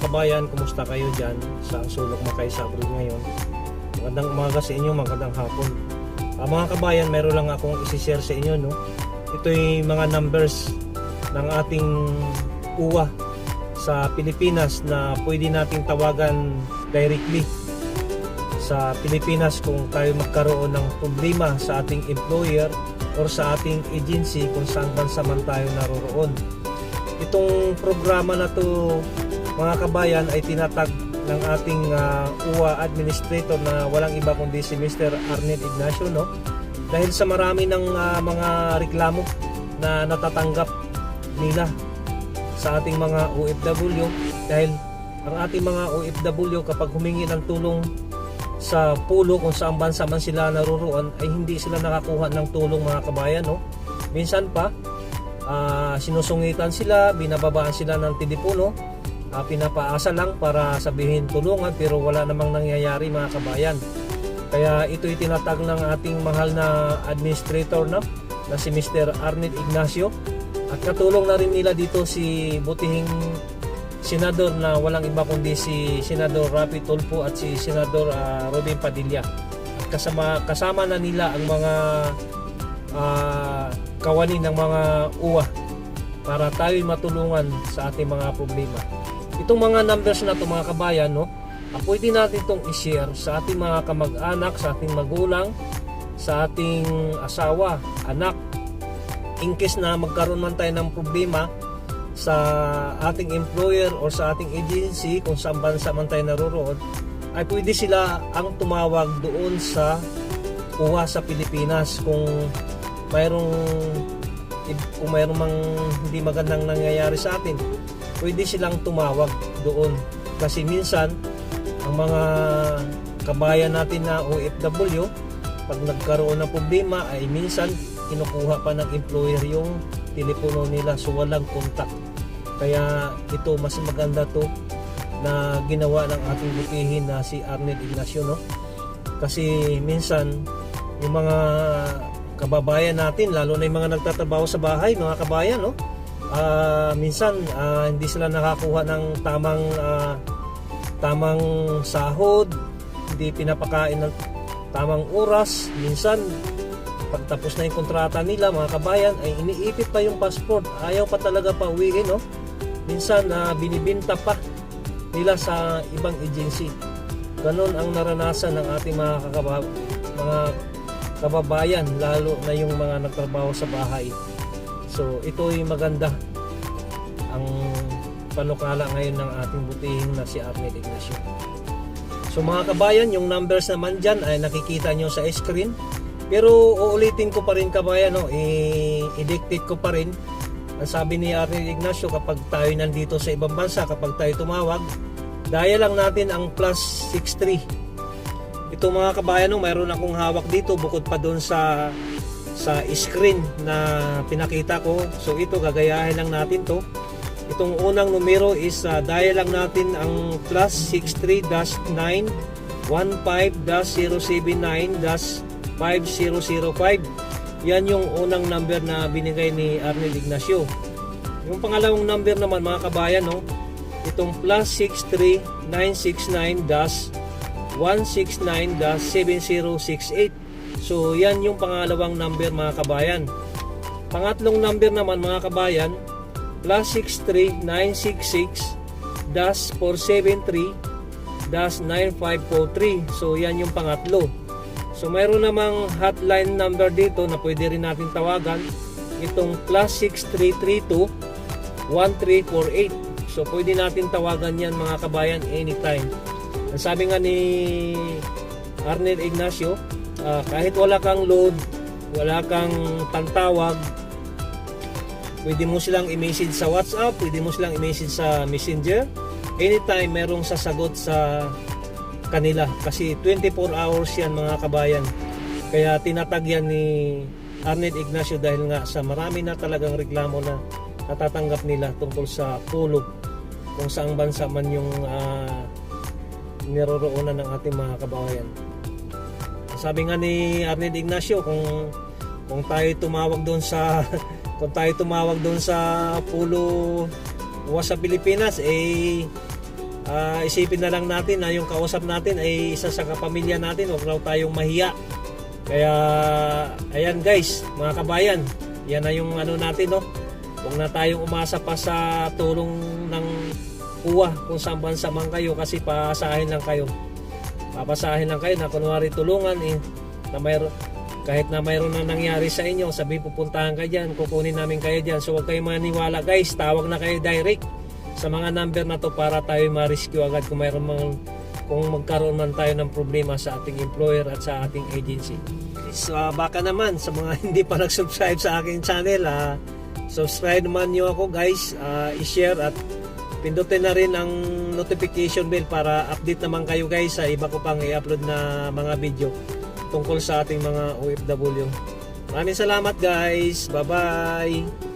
kabayan, kumusta kayo dyan sa sulok Makay Sabril ngayon? Magandang umaga sa inyo, magandang hapon. Ah, mga kabayan, meron lang akong isi-share sa inyo. No? Ito yung mga numbers ng ating UWA sa Pilipinas na pwede nating tawagan directly sa Pilipinas kung tayo magkaroon ng problema sa ating employer or sa ating agency kung saan bansa man tayo naroroon. Itong programa na to mga kabayan ay tinatag ng ating uh, UWA administrator na walang iba kundi si Mr. Arnel Ignacio no dahil sa marami ng ah, mga reklamo na natatanggap nila sa ating mga OFW dahil ang ating mga OFW kapag humingi ng tulong sa pulo kung saan bansa man sila naroroon ay hindi sila nakakuha ng tulong mga kabayan no minsan pa ah, sinusungitan sila binababaan sila ng telepono ah, pinapaasa lang para sabihin tulungan pero wala namang nangyayari mga kabayan kaya ito itinatag ng ating mahal na administrator na na si Mr. Arnel Ignacio at katulong na rin nila dito si butihing senador na walang iba kundi si Senador Rapi Tulfo at si Senador ah, Robin Padilla. At kasama kasama na nila ang mga ah, kawani ng mga uwa para tayo matulungan sa ating mga problema. Itong mga numbers na to mga kabayan, no, ah, pwede natin itong i-share sa ating mga kamag-anak, sa ating magulang, sa ating asawa, anak. In case na magkaroon man tayo ng problema, sa ating employer or sa ating agency kung saan bansa man tayo naroroon ay pwede sila ang tumawag doon sa UWA sa Pilipinas kung mayroong kung mayroong mang hindi magandang nangyayari sa atin pwede silang tumawag doon. Kasi minsan ang mga kabayan natin na OFW pag nagkaroon ng problema ay minsan kinukuha pa ng employer yung telepono nila. So walang contact. Kaya ito mas maganda to na ginawa ng ating butihin na si Arnel Ignacio no? Kasi minsan yung mga kababayan natin lalo na yung mga nagtatrabaho sa bahay mga kabayan no Ah, minsan ah, hindi sila nakakuha ng tamang ah, tamang sahod. Hindi pinapakain ng tamang oras. Minsan pagtapos na yung kontrata nila mga kabayan ay iniipit pa yung passport. Ayaw pa talaga pa uwiin no minsan na binibinta pa nila sa ibang agency. Ganon ang naranasan ng ating mga kakaba, mga kababayan lalo na yung mga nagtrabaho sa bahay so ito yung maganda ang panukala ngayon ng ating butihing na si Arnel Ignacio so mga kabayan yung numbers naman dyan ay nakikita nyo sa screen pero uulitin ko pa rin kabayan, no? I-dictate ko pa rin. Ang sabi ni Arnel Ignacio, kapag tayo nandito sa ibang bansa, kapag tayo tumawag, daya lang natin ang plus 63. Ito mga kabayan, no? mayroon akong hawak dito bukod pa doon sa sa screen na pinakita ko. So ito, gagayahin lang natin to. Itong unang numero is uh, daya lang natin ang plus 63-9 15-079 5005. Yan yung unang number na binigay ni Arnel Ignacio. Yung pangalawang number naman mga kabayan, no? itong plus 63969-169-7068. So yan yung pangalawang number mga kabayan. Pangatlong number naman mga kabayan, plus 63966-473-9543. So yan yung pangatlo. So mayroon namang hotline number dito na pwede rin natin tawagan. Itong plus 6332 1348. So pwede natin tawagan yan mga kabayan anytime. Ang sabi nga ni Arnel Ignacio, ah, kahit wala kang load, wala kang pantawag, pwede mo silang i-message sa WhatsApp, pwede mo silang i-message sa Messenger. Anytime merong sasagot sa kanila kasi 24 hours yan mga kabayan kaya tinatag yan ni Arnel Ignacio dahil nga sa marami na talagang reklamo na natatanggap nila tungkol sa pulo kung saang bansa man yung uh, niroroonan ng ating mga kababayan sabi nga ni Arnel Ignacio kung kung tayo tumawag doon sa kung tayo tumawag doon sa pulo wa sa Pilipinas eh ah, isipin na lang natin na yung kausap natin ay isa sa kapamilya natin, huwag raw tayong mahiya. Kaya, ayan guys, mga kabayan, yan na yung ano natin, no? Huwag na tayong umasa pa sa tulong ng kuwa kung saan bansa man kayo kasi pasahin lang kayo. Papasahin lang kayo na kunwari tulungan eh, na mayroon kahit na mayroon na nangyari sa inyo, sabi pupuntahan kayo dyan, kukunin namin kayo dyan. So huwag kayong maniwala guys, tawag na kayo direct sa mga number na to para tayo ma-rescue agad kung mayroon mang kung magkaroon man tayo ng problema sa ating employer at sa ating agency. So ah, baka naman sa mga hindi pa nag-subscribe sa aking channel, ah, subscribe naman nyo ako guys, ah, i-share at pindutin na rin ang notification bell para update naman kayo guys sa iba ko pang i-upload na mga video tungkol sa ating mga OFW. Maraming salamat guys. Bye-bye.